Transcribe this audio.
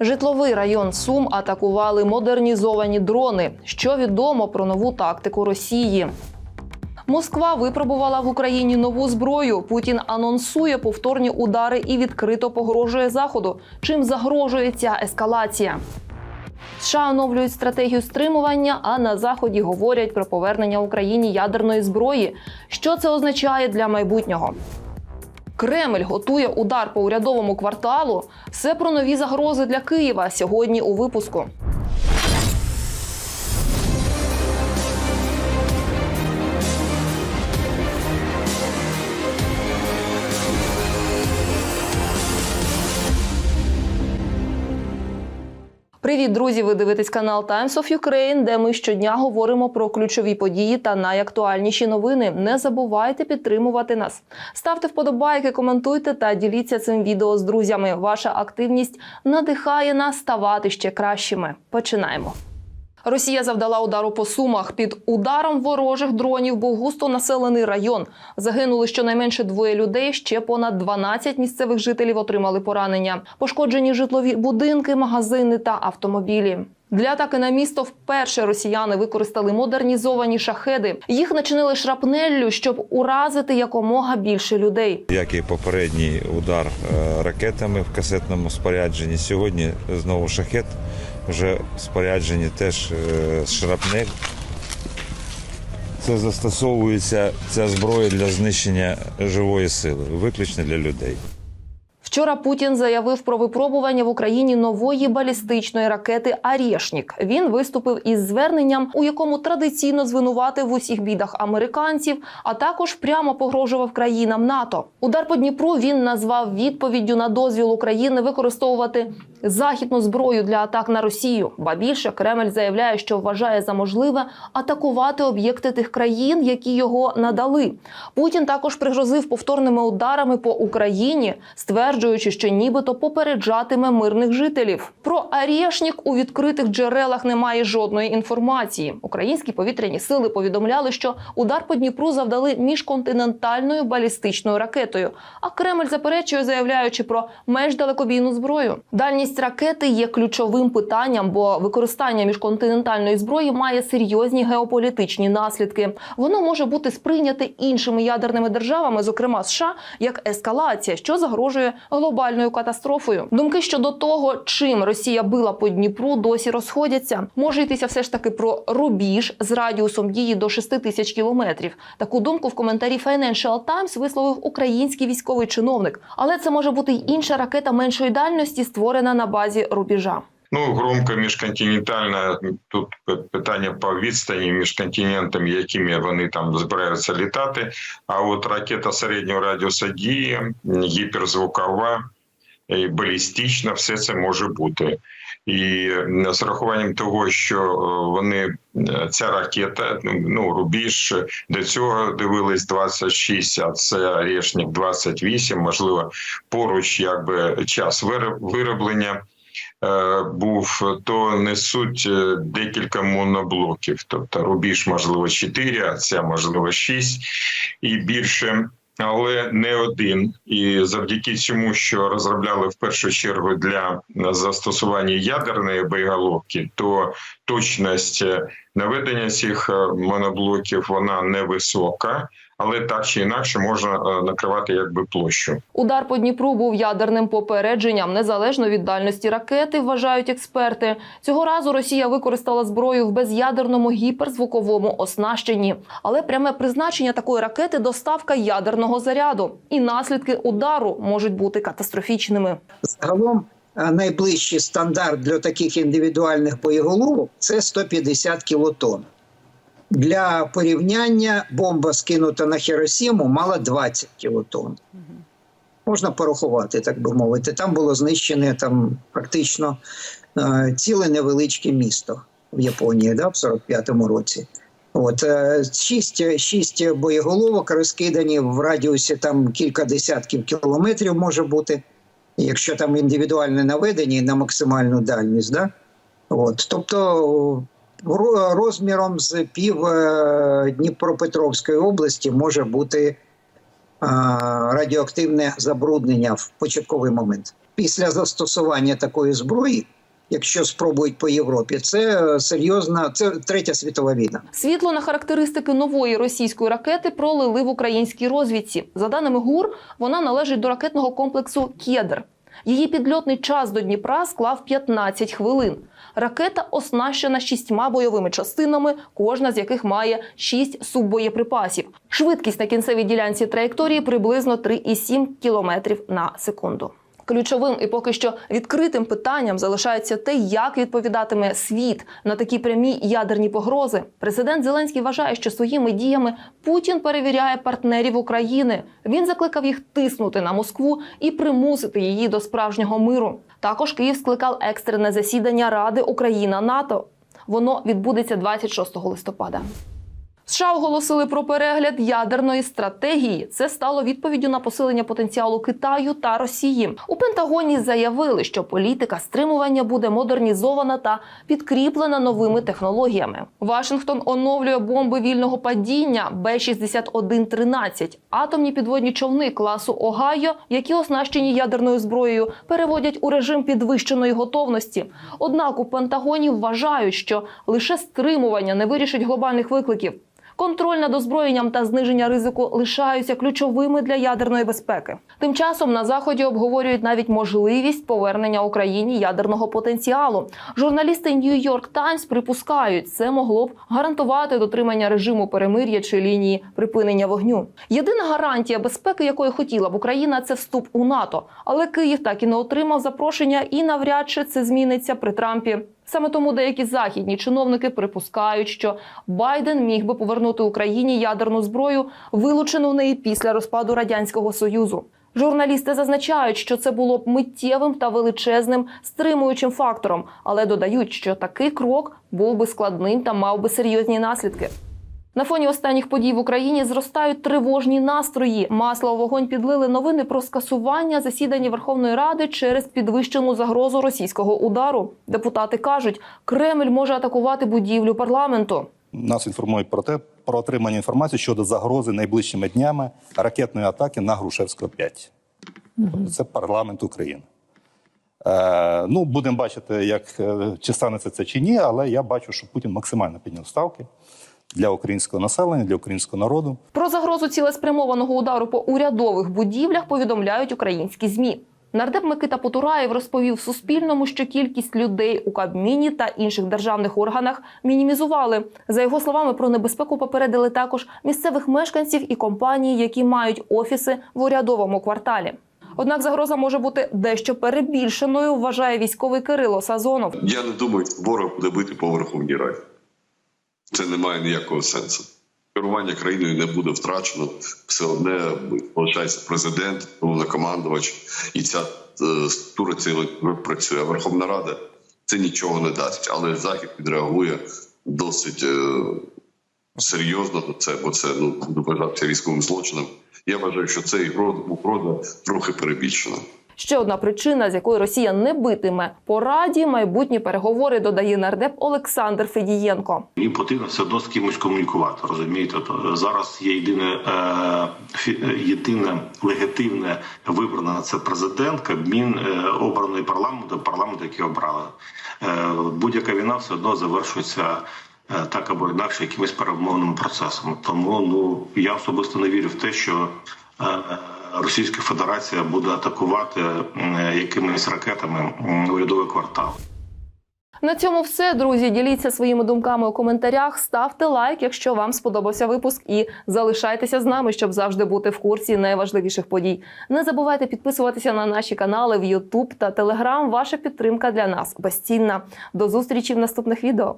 Житловий район Сум атакували модернізовані дрони. Що відомо про нову тактику Росії? Москва випробувала в Україні нову зброю. Путін анонсує повторні удари і відкрито погрожує заходу. Чим загрожує ця ескалація? США оновлюють стратегію стримування, а на заході говорять про повернення Україні ядерної зброї. Що це означає для майбутнього? Кремль готує удар по урядовому кварталу. Все про нові загрози для Києва сьогодні у випуску. Привіт, друзі! Ви дивитесь канал Times of Ukraine, де ми щодня говоримо про ключові події та найактуальніші новини. Не забувайте підтримувати нас. Ставте вподобайки, коментуйте та діліться цим відео з друзями. Ваша активність надихає нас ставати ще кращими. Починаємо. Росія завдала удару по сумах. Під ударом ворожих дронів був густо населений район. Загинули щонайменше двоє людей. Ще понад 12 місцевих жителів отримали поранення. Пошкоджені житлові будинки, магазини та автомобілі. Для атаки на місто вперше росіяни використали модернізовані шахеди. Їх начинили шрапнеллю, щоб уразити якомога більше людей. як і попередній удар е, ракетами в касетному спорядженні. Сьогодні знову шахет вже в спорядженні теж е, шрапнель. Це застосовується ця зброя для знищення живої сили, виключно для людей. Вчора Путін заявив про випробування в Україні нової балістичної ракети «Арєшнік». Він виступив із зверненням, у якому традиційно звинуватив в усіх бідах американців, а також прямо погрожував країнам НАТО. Удар по Дніпру він назвав відповіддю на дозвіл України використовувати західну зброю для атак на Росію. Ба більше Кремль заявляє, що вважає за можливе атакувати об'єкти тих країн, які його надали. Путін також пригрозив повторними ударами по Україні, стверджуючи, що нібито попереджатиме мирних жителів. Про Арєшнік у відкритих джерелах немає жодної інформації. Українські повітряні сили повідомляли, що удар по Дніпру завдали міжконтинентальною балістичною ракетою. А Кремль заперечує, заявляючи про менш далекобійну зброю. Дальність ракети є ключовим питанням, бо використання міжконтинентальної зброї має серйозні геополітичні наслідки. Воно може бути сприйняте іншими ядерними державами, зокрема США, як ескалація, що загрожує глобальною катастрофою. Думки щодо того, чим Росія била по Дніпру, досі розходяться. Може йтися все ж таки про рубіж з радіусом дії до 6 тисяч кілометрів. Таку думку в коментарі Financial Times висловив український військовий чиновник. Але це може бути й інша ракета меншої дальності, створена на базі рубіжа. Ну, громко міжконтинентальна тут питання по відстані між континентами, якими вони там збираються літати. А от ракета середнього радіуса дії, гіперзвукова, і балістична, все це може бути. І е, з рахуванням того, що е, вони е, ця ракета, ну рубіж до цього дивились 26, а це Решник 28, можливо, поруч якби час вироб- вироблення е, був, то несуть е, декілька моноблоків. Тобто рубіж, можливо, 4, а ця можливо 6 і більше. Але не один, і завдяки цьому, що розробляли в першу чергу для застосування ядерної боєголовки, то точність е, наведення цих е, моноблоків вона невисока, але так чи інакше можна е, накривати якби площу. Удар по Дніпру був ядерним попередженням, незалежно від дальності ракети, вважають експерти. Цього разу Росія використала зброю в безядерному гіперзвуковому оснащенні. Але пряме призначення такої ракети доставка ядерного заряду, і наслідки удару можуть бути катастрофічними. Загалом найближчий стандарт для таких індивідуальних боєголовок це 150 кілотон. Для порівняння бомба, скинута на Хіросіму, мала 20 кілотон. Можна порахувати, так би мовити. Там було знищене там практично е, ціле невеличке місто в Японії да, в 45-му році. От е, шість, шість боєголовок розкидані в радіусі там кілька десятків кілометрів може бути якщо там індивідуальне наведення на максимальну дальність, да? От, тобто розміром з пів е, Дніпропетровської області може бути е, радіоактивне забруднення в початковий момент. після застосування такої зброї, якщо спробують по Європі, це е, серйозна, це третя світова війна. Світло на характеристики нової російської ракети пролили в українській розвідці. За даними ГУР, вона належить до ракетного комплексу Кедр. Її підльотний час до Дніпра склав 15 хвилин. Ракета оснащена шістьма бойовими частинами, кожна з яких має шість суббоєприпасів. Швидкість на кінцевій ділянці траєкторії приблизно 3,7 км на секунду. Ключовим і поки що відкритим питанням залишається те, як відповідатиме світ на такі прямі ядерні погрози. Президент Зеленський вважає, що своїми діями Путін перевіряє партнерів України. Він закликав їх тиснути на Москву і примусити її до справжнього миру. Також Київ скликав екстрене засідання Ради Україна НАТО. Воно відбудеться 26 листопада. США оголосили про перегляд ядерної стратегії. Це стало відповіддю на посилення потенціалу Китаю та Росії. У Пентагоні заявили, що політика стримування буде модернізована та підкріплена новими технологіями. Вашингтон оновлює бомби вільного падіння Б-6113. Атомні підводні човни класу Огайо, які оснащені ядерною зброєю, переводять у режим підвищеної готовності. Однак у Пентагоні вважають, що лише стримування не вирішить глобальних викликів. Контроль над озброєнням та зниження ризику лишаються ключовими для ядерної безпеки. Тим часом на заході обговорюють навіть можливість повернення Україні ядерного потенціалу. Журналісти York Times припускають, це могло б гарантувати дотримання режиму перемир'я чи лінії припинення вогню. Єдина гарантія безпеки, якої хотіла б Україна, це вступ у НАТО. Але Київ так і не отримав запрошення, і навряд чи це зміниться при Трампі. Саме тому деякі західні чиновники припускають, що Байден міг би повернути Україні ядерну зброю, вилучену в неї після розпаду радянського союзу. Журналісти зазначають, що це було б миттєвим та величезним стримуючим фактором, але додають, що такий крок був би складним та мав би серйозні наслідки. На фоні останніх подій в Україні зростають тривожні настрої. Масло у вогонь підлили новини про скасування засідання Верховної Ради через підвищену загрозу російського удару. Депутати кажуть, Кремль може атакувати будівлю парламенту. Нас інформують про те, про отримання інформації щодо загрози найближчими днями ракетної атаки на Грушевського 5. Тобто це парламент України. Е, ну, будемо бачити, як е, чи станеться це чи ні, але я бачу, що Путін максимально підняв ставки для українського населення, для українського народу. Про загрозу цілеспрямованого удару по урядових будівлях повідомляють українські змі. Нардеп Микита Потураєв розповів Суспільному, що кількість людей у Кабміні та інших державних органах мінімізували. За його словами, про небезпеку попередили також місцевих мешканців і компаній, які мають офіси в урядовому кварталі. Однак загроза може бути дещо перебільшеною, вважає військовий Кирило Сазонов. Я не думаю, ворог буде бити по Верховній Раді. Це не має ніякого сенсу. Керування країною не буде втрачено. Все одне залишається президент, головнокомандувач, і ця е, структура ціла працює. Верховна Рада це нічого не дасть. Але Захід відреагує досить е, серйозно до це, бо це ну вважався військовим злочином. Я вважаю, що це угроза трохи перебільшена. Ще одна причина, з якої Росія не битиме по раді, майбутні переговори додає нардеп Олександр Федієнко. Їм потрібно все одно з кимось комунікувати. Розумієте, то зараз є єдине е, е, єдине легітимне вибране на це президент, Кабмін е, обраний парламентом, парламент, який обрали. Будь-яка війна все одно завершується. Так або інакше якимось перемовним процесом. Тому ну я особисто не вірю в те, що Російська Федерація буде атакувати якимись ракетами урядовий квартал. На цьому все, друзі. Діліться своїми думками у коментарях. Ставте лайк, якщо вам сподобався випуск, і залишайтеся з нами, щоб завжди бути в курсі найважливіших подій. Не забувайте підписуватися на наші канали в YouTube та Telegram. Ваша підтримка для нас безцінна. До зустрічі в наступних відео.